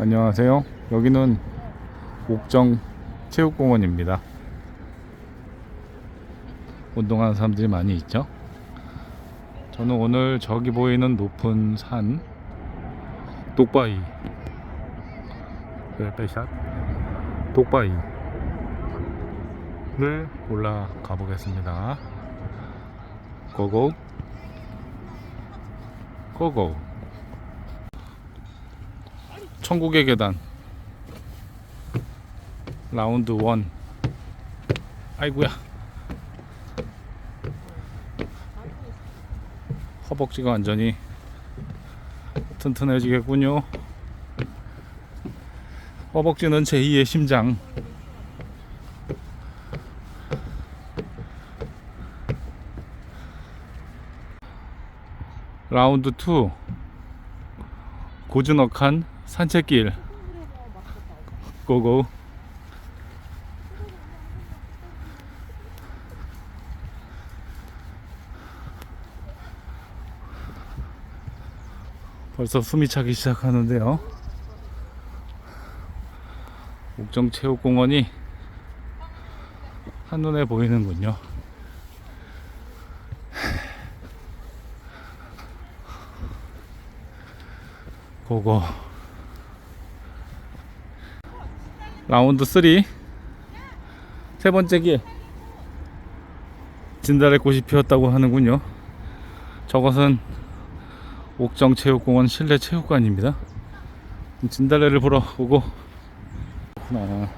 안녕하세요. 여기는 옥정 체육공원입니다. 운동하는 사람들이 많이 있죠. 저는 오늘 저기 보이는 높은 산 독바이 벨베샷 독바이를 올라가 보겠습니다. 고고 고고 천국의 계단. 라운드 1 아이고야. 허벅지가 완전히 튼튼해지겠군요. 허벅지는 제2의 심장. 라운드 2 고즈넉한 산책길. 고고. 벌써 숨이 차기 시작하는데요. 옥정체육공원이 한눈에 보이는군요. 고고 라운드 3 세 번째 길. 진달래 꽃이 피었다고 하는군요. 저것은 옥정체육공원 실내 체육관입니다. 진달래를 보러 오고. 그렇구나.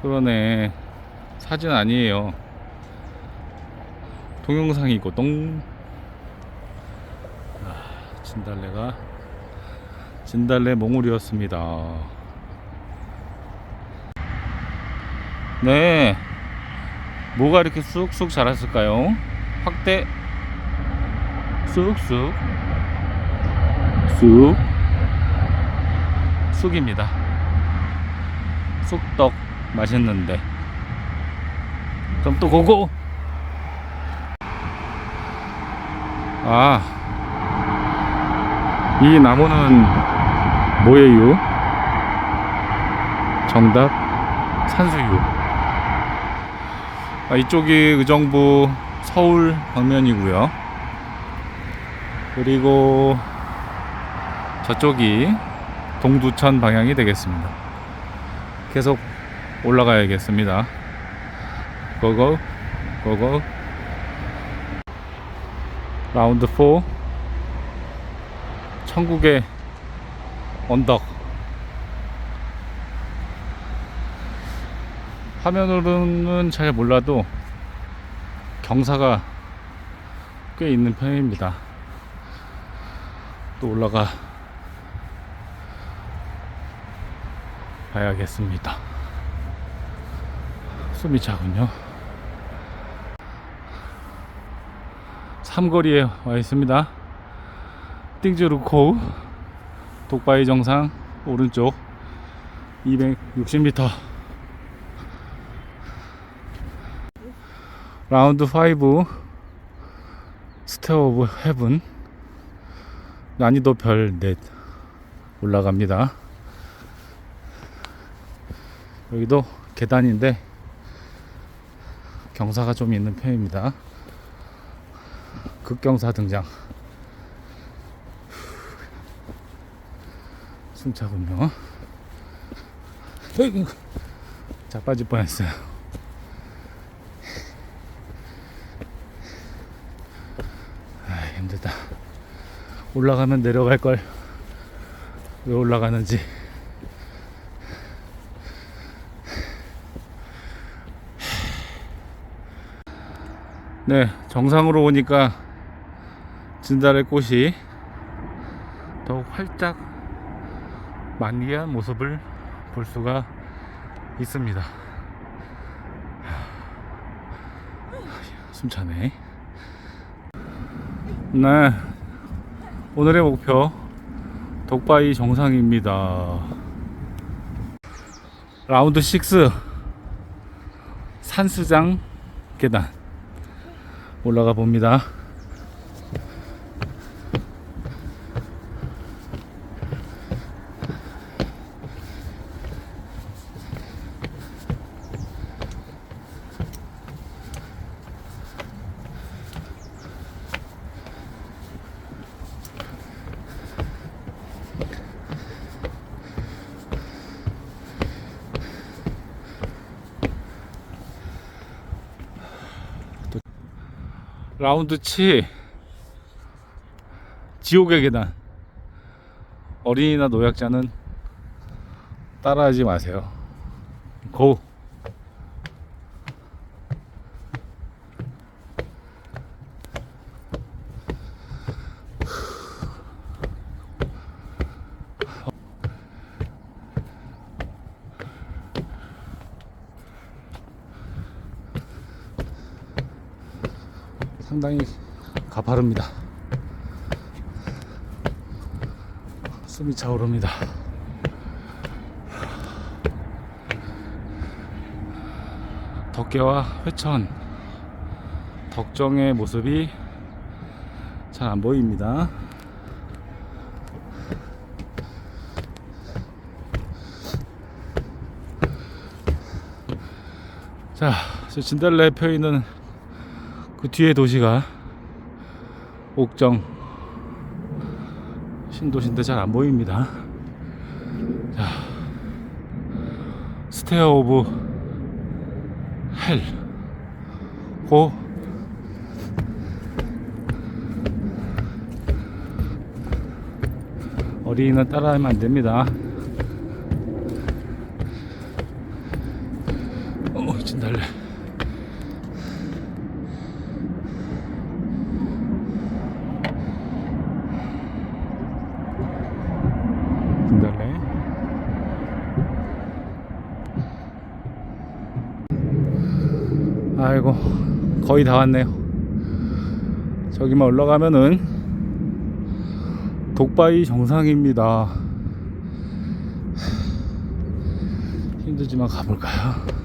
그러네. 사진 아니에요. 동영상이고 똥. 아, 진달래가 진달래 몽울이었습니다. 네. 뭐가 이렇게 쑥쑥 자랐을까요? 확대. 쑥쑥. 쑥. 쑥입니다. 쑥떡 맛있는데. 그럼 또 고고 아, 이 나무는 뭐예요? 정답, 산수유. 아, 이쪽이 의정부 서울 방면이고요. 그리고 저쪽이 동두천 방향이 되겠습니다. 계속 올라가야겠습니다. 고고, 고고. 라운드 4 천국의 언덕. 화면으로는 잘 몰라도 경사가 꽤 있는 편입니다. 또 올라가 봐야겠습니다. 숨이 차군요. 삼거리에 와 있습니다. 띵즈루 코우 독바이 정상 오른쪽 260m 라운드 5 스테어 오브 헤븐 난이도 별4 올라갑니다. 여기도 계단인데 경사가 좀 있는 편입니다. 극경사 등장. 숨차군요. 어이구, 자빠질 뻔했어요. 아, 힘들다. 올라가면 내려갈 걸. 왜 올라가는지. 네, 정상으로 오니까 진달래 꽃이 더욱 활짝 만개한 모습을 볼 수가 있습니다. 숨차네. 네, 오늘의 목표 독바이 정상입니다. 라운드 6 산수장 계단 올라가 봅니다. 라운드 7 지옥의 계단. 어린이나 노약자는 따라하지 마세요. 고 상당히 가파릅니다. 숨이 차오릅니다. 덕계와 회천, 덕정의 모습이 잘 안 보입니다. 자, 저 진달래 펴 있는 그 뒤에 도시가 옥정 신도시인데 잘 안 보입니다. 자, 스테어 오브 헬. 고 어린이는 따라하면 안 됩니다. 어, 진달래. 진달래. 아이고 거의 다 왔네요. 저기만 올라가면은 독바이 정상입니다. 힘들지만 가볼까요?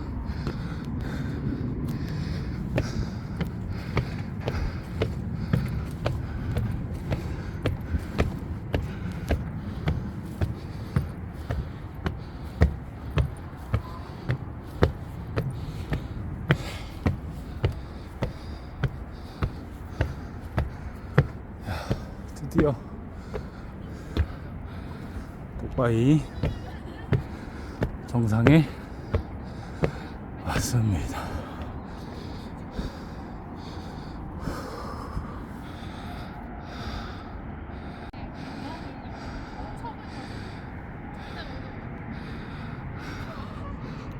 드디어 독바이 정상에 왔습니다.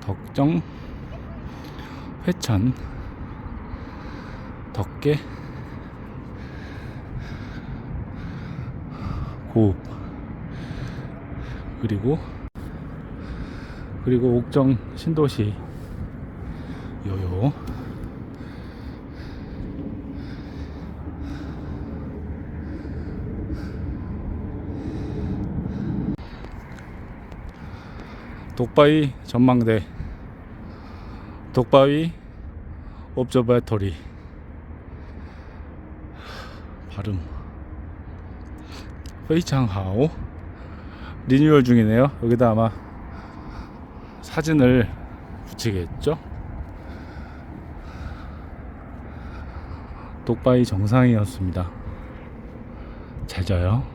덕정 회천 덕계 고읍 그리고 그리고 옥정 신도시. 요요. 독바위 전망대. 독바위 옵저베터리. 발음. 페이창하오 리뉴얼 중이네요. 여기다 아마 사진을 붙이겠죠? 독바이 정상이었습니다. 잘 자요.